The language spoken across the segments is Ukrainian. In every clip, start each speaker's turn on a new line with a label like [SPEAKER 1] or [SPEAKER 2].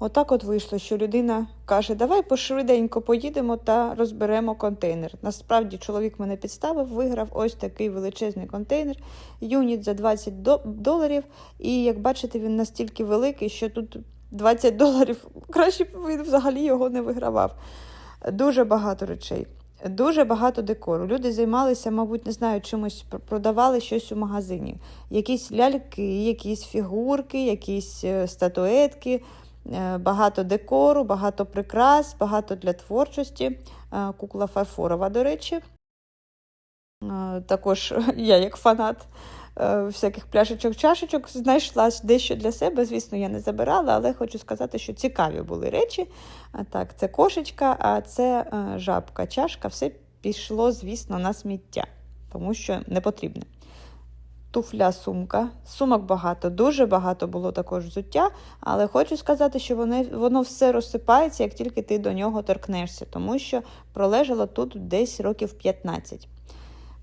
[SPEAKER 1] Отак от вийшло, що людина каже, давай пошвиденько поїдемо та розберемо контейнер. Насправді чоловік мене підставив, виграв ось такий величезний контейнер, юніт за 20 доларів. І як бачите, він настільки великий, що тут 20 доларів краще б він взагалі його не вигравав. Дуже багато речей. Дуже багато декору. Люди займалися, мабуть, не знаю, чимось продавали щось у магазині. Якісь ляльки, якісь фігурки, якісь е, статуетки, багато декору, багато прикрас, багато для творчості. Е, Кукла фарфорова, до речі. Е, Також я, як фанат е, всяких пляшечок, чашечок, знайшла дещо для себе. Звісно, я не забирала, але хочу сказати, що цікаві були речі. Так, це кошечка, а це е, жабка, чашка. Все пішло, звісно, на сміття, тому що не потрібне. Туфля, сумка. Сумок багато, дуже багато було також взуття, але хочу сказати, що воно, воно все розсипається, як тільки ти до нього торкнешся, тому що пролежало тут десь років 15.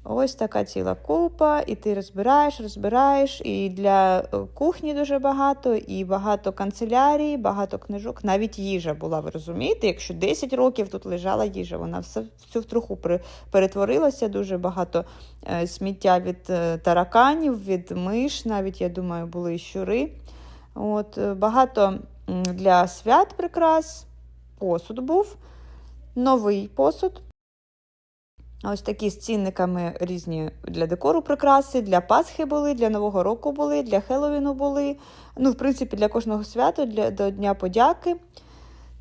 [SPEAKER 1] Ось така ціла купа, і ти розбираєш, розбираєш. І для е, кухні дуже багато, і багато канцелярії, багато книжок. Навіть їжа була, ви розумієте? Якщо 10 років тут лежала їжа, вона все в цю труху перетворилася. Дуже багато е, сміття від е, тараканів, від миш, навіть, я думаю, були і щури. От, багато для свят прикрас, посуд був, новий посуд. Ось такі з цінниками різні для декору прикраси, для Пасхи були, для Нового року були, для Хеллоуіну були. Ну, в принципі, для кожного свята, для, до Дня подяки.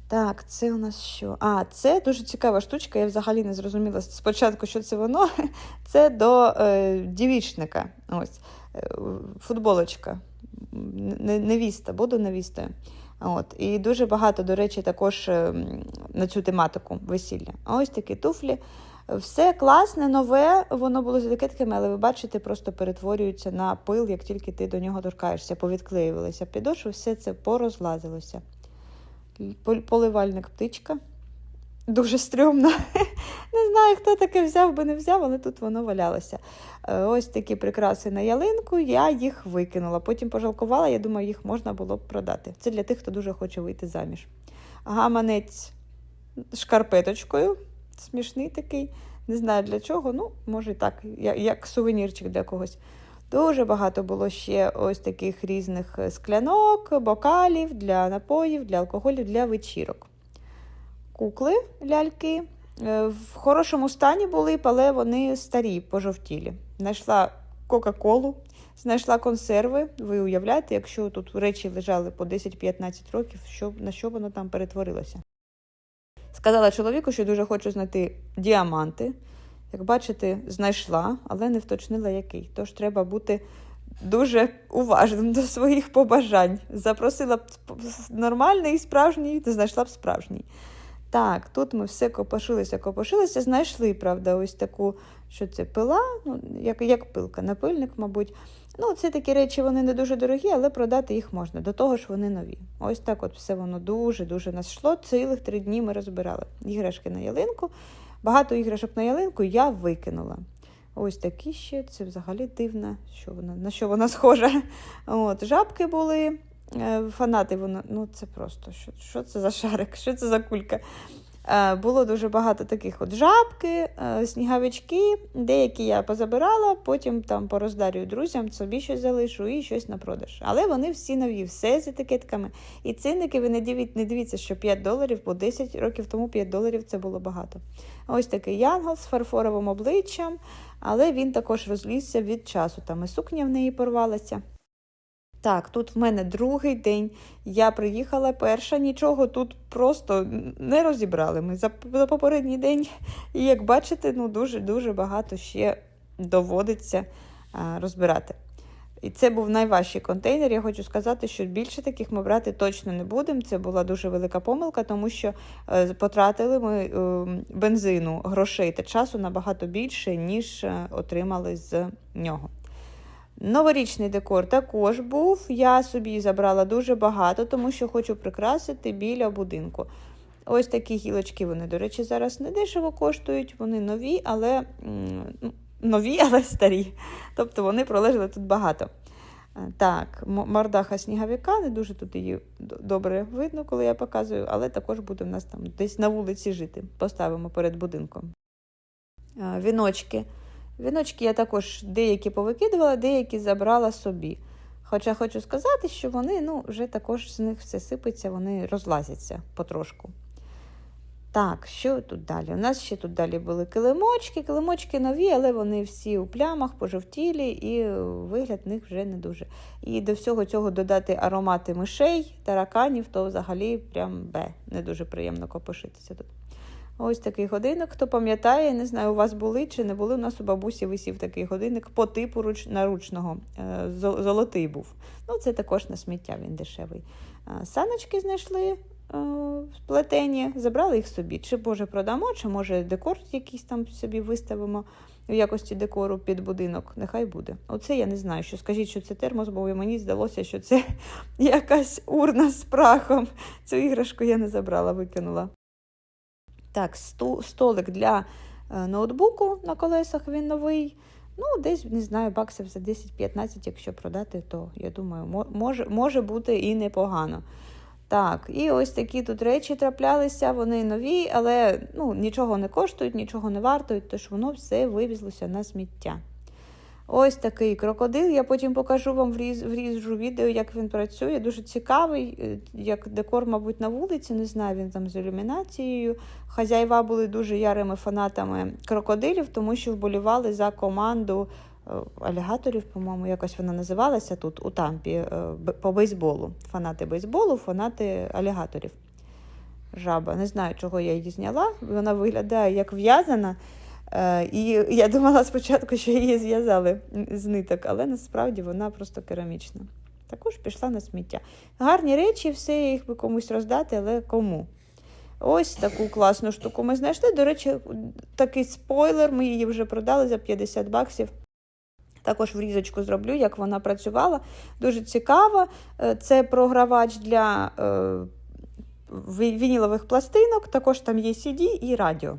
[SPEAKER 1] Так, це у нас що? А, це дуже цікава штучка. Я взагалі не зрозуміла спочатку, що це воно. Це до е, дівічника. Ось, е, футболочка. Невіста, буду невістою. От. І дуже багато, до речі, також е, на цю тематику весілля. А ось такі туфлі. Все класне, нове, воно було з етикетками, але ви бачите, просто перетворюється на пил, як тільки ти до нього торкаєшся, повідклеювалися підошви, все це порозлазилося. Пол- Поливальник птичка. Дуже стрьомно. Не знаю, хто таке взяв би не взяв, але тут воно валялося. Е, Ось такі прикраси на ялинку, я їх викинула. Потім пожалкувала, я думаю, їх можна було б продати. Це для тих, хто дуже хоче вийти заміж. Гаманець шкарпеточкою. Смішний такий. Не знаю для чого. Ну, може так, як, як сувенірчик для когось. Дуже багато було ще ось таких різних е, склянок, бокалів для напоїв, для алкоголю, для вечірок. Кукли, ляльки. е, В хорошому стані були, але вони старі, пожовтілі. Знайшла Кока-Колу, знайшла консерви. Ви уявляєте, якщо тут речі лежали по 10-15 років, що, на що воно там перетворилося? Сказала чоловіку, що дуже хочу знайти діаманти. Як бачите, знайшла, але не вточнила який. Тож треба бути дуже уважним до своїх побажань. Запросила б нормальний, справжній, то знайшла б справжній. Так, тут ми все копошилися, копошилися, знайшли, правда, ось таку, що це пила, ну, як, як пилка, напильник, мабуть. Ну, це такі речі, вони не дуже дорогі, але продати їх можна. До того ж, вони нові. Ось так от все воно дуже-дуже нас йшло. Цілих три дні ми розбирали іграшки на ялинку. Багато іграшок на ялинку я викинула. Ось такі ще, це взагалі дивно, що вона, на що вона схожа. От, жабки були, е, фанати, воно, ну це просто, що, що це за шарик, що це за кулька. Е, Було дуже багато таких от жабки, е, сніговички, деякі я позабирала, потім там пороздарюю друзям, собі щось залишу і щось на продаж. Але вони всі нові, все з етикетками. І цінники ви не дивіться, не дивіться, що 5 доларів, бо 10 років тому 5 доларів це було багато. Ось такий янгол з фарфоровим обличчям, але він також розлізся від часу. Там і сукня в неї порвалася. Так, тут в мене другий день. Я приїхала перша, нічого тут просто не розібрали. Ми за, за попередній день, і як бачите, ну дуже-дуже багато ще доводиться а, розбирати. І це був найважчий контейнер. Я хочу сказати, що більше таких ми брати точно не будемо. Це була дуже велика помилка, тому що е, потратили ми е, бензину, грошей та часу набагато більше, ніж е, отримали з нього. Новорічний декор також був. Я собі забрала дуже багато, тому що хочу прикрасити біля будинку. Ось такі гілочки, вони, до речі, зараз не дешево коштують. Вони нові, але ну, нові, але старі. Тобто вони пролежали тут багато. Е, Так, мордаха сніговика, не дуже тут її добре видно, коли я показую, але також буде в нас там десь на вулиці жити. Поставимо перед будинком. Е, Віночки. Віночки я також деякі повикидувала, деякі забрала собі. Хоча хочу сказати, що вони ну, вже також з них все сипеться, вони розлазяться потрошку. Так, що тут далі? У нас ще тут далі були килимочки. Килимочки нові, але вони всі у плямах, пожовтілі, і вигляд в них вже не дуже. І до всього цього додати аромати мишей, тараканів, то взагалі прям бе, не дуже приємно копошитися тут. Ось такий годинник. Хто пам'ятає, не знаю, у вас були чи не були. У нас у бабусі висів такий годинник по типу руч... наручного. Е, Золотий був. Ну, це також на сміття, він дешевий. Е, Саночки знайшли е, сплетені, забрали їх собі. Чи може продамо, чи може декор якийсь там собі виставимо в якості декору під будинок. Нехай буде. Оце я не знаю, що скажіть, що це термос, бо мені здалося, що це якась урна з прахом. Цю іграшку я не забрала, викинула. Так, столик для е, ноутбуку на колесах він новий. Ну, десь, не знаю, баксів за 10-15, якщо продати, то я думаю, може, може бути і непогано. Так, і ось такі тут речі траплялися, вони нові, але ну, нічого не коштують, нічого не вартують, тож воно все вивізлося на сміття. Ось такий крокодил. Я потім покажу вам вріжу відео, як він працює. Дуже цікавий, е, як декор, мабуть, на вулиці. Не знаю, він там з ілюмінацією. Хазяїва були дуже ярими фанатами крокодилів, тому що вболівали за команду е, алігаторів, по-моєму, якось вона називалася тут, у Тампі, е, по бейсболу. Фанати бейсболу, фанати алігаторів. Жаба. Не знаю, чого я її зняла. Вона виглядає як в'язана. Е, І я думала спочатку, що її зв'язали з ниток, але насправді вона просто керамічна. Також пішла на сміття. Гарні речі, все їх би комусь роздати, але кому? Ось таку класну штуку ми знайшли. До речі, такий спойлер, ми її вже продали за 50 баксів. Також врізочку зроблю, як вона працювала. Дуже цікаво. Е, Це програвач для е, вінілових пластинок, також там є CD і радіо.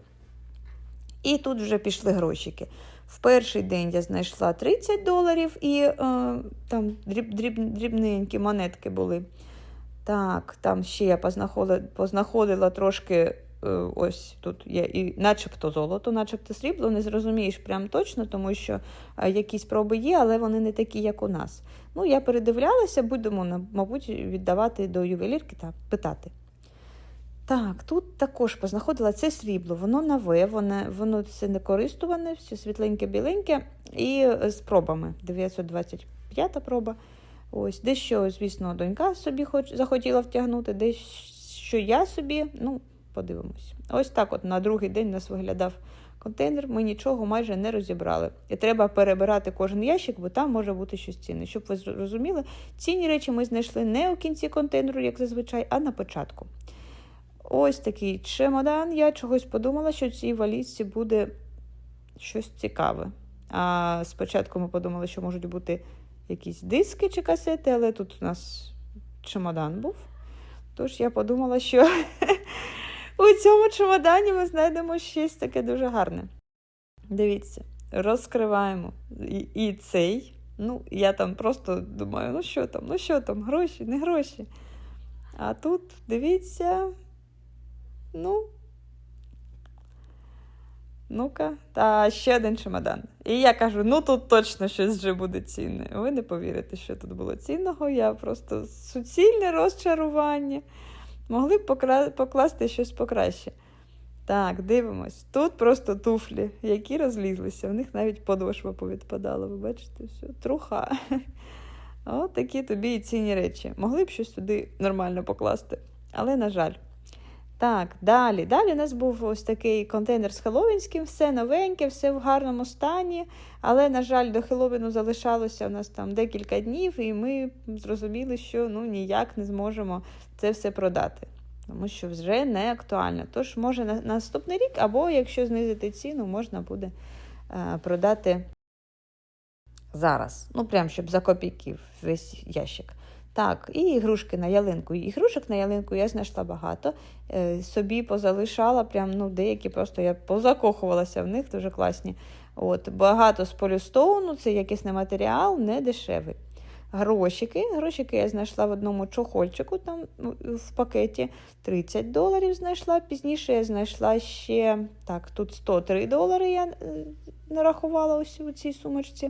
[SPEAKER 1] І тут вже пішли грошики. В перший день я знайшла 30 доларів і е, там дріб, дріб, дрібненькі монетки були. Так, там ще я познаходила, познаходила трошки. е, Ось тут є і начебто золото, начебто срібло, не зрозумієш прям точно, тому що е, якісь проби є, але вони не такі, як у нас. Ну, я передивлялася, будемо, мабуть, віддавати до ювелірки та питати. Так, тут також познаходила це срібло, воно нове, воно, воно це не користуване, все світленьке, біленьке і е, з пробами. 925 проба. Ось, дещо, звісно, донька собі хоч, захотіла втягнути, дещо я собі, ну, подивимось. Ось так от на другий день нас виглядав контейнер, ми нічого майже не розібрали. І треба перебирати кожен ящик, бо там може бути щось цінне. Щоб ви зрозуміли, цінні речі ми знайшли не у кінці контейнеру, як зазвичай, а на початку. Ось такий чемодан. Я чогось подумала, що в цій валізці буде щось цікаве. А спочатку ми подумали, що можуть бути якісь диски чи касети, але тут у нас чемодан був. Тож я подумала, що у цьому чемодані ми знайдемо щось таке дуже гарне. Дивіться, розкриваємо і, цей. Ну, я там просто думаю, ну що там, ну що там, гроші, не гроші. А тут, дивіться, ну. Ну-ка, та ще один чемодан. І я кажу: ну тут точно щось вже буде цінне. Ви не повірите, що тут було цінного. Я просто суцільне розчарування. Могли б покра... покласти щось покраще. Так, дивимось. Тут просто туфлі, які розлізлися. В них навіть подошва повідпадала. Ви бачите, все, труха. От такі тобі і цінні речі. Могли б щось туди нормально покласти, але, на жаль. Так, далі. Далі у нас був ось такий контейнер з Хеллоуінським, все новеньке, все в гарному стані. Але, на жаль, до Хеллоуіну залишалося у нас там декілька днів, і ми зрозуміли, що ну, ніяк не зможемо це все продати. Тому що вже не актуально. Тож, може, на наступний рік, або якщо знизити ціну, можна буде е, продати зараз. Ну, прям щоб за копійки весь ящик. Так, і ігрушки на ялинку. Ігрушок на ялинку я знайшла багато. Е, собі позалишала, прям, ну, деякі просто я позакохувалася в них, дуже класні. От, Багато з полюстоуну, це якісний матеріал, не дешевий. грошики. Грошики я знайшла в одному чохольчику, там ну, в пакеті 30 доларів знайшла. Пізніше я знайшла ще так, тут 103 долари я нарахувала ось у цій сумочці.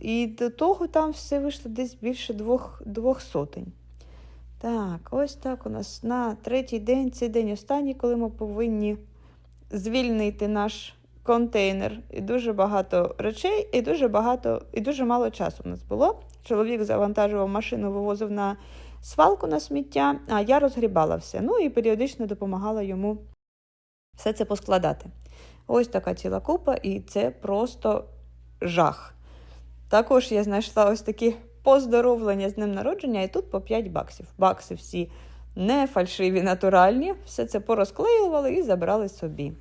[SPEAKER 1] І до того там все вийшло десь більше двох, двох сотень. Так, ось так у нас на третій день, цей день останній, коли ми повинні звільнити наш контейнер. І дуже багато речей, і дуже багато, і дуже мало часу у нас було. Чоловік завантажував машину, вивозив на свалку на сміття, а я розгрібала все. Ну і періодично допомагала йому все це поскладати. Ось така ціла купа, і це просто жах. Також я знайшла ось такі поздоровлення з днем народження, і тут по 5 баксів. Бакси всі не фальшиві, натуральні, все це порозклеювали і забрали собі.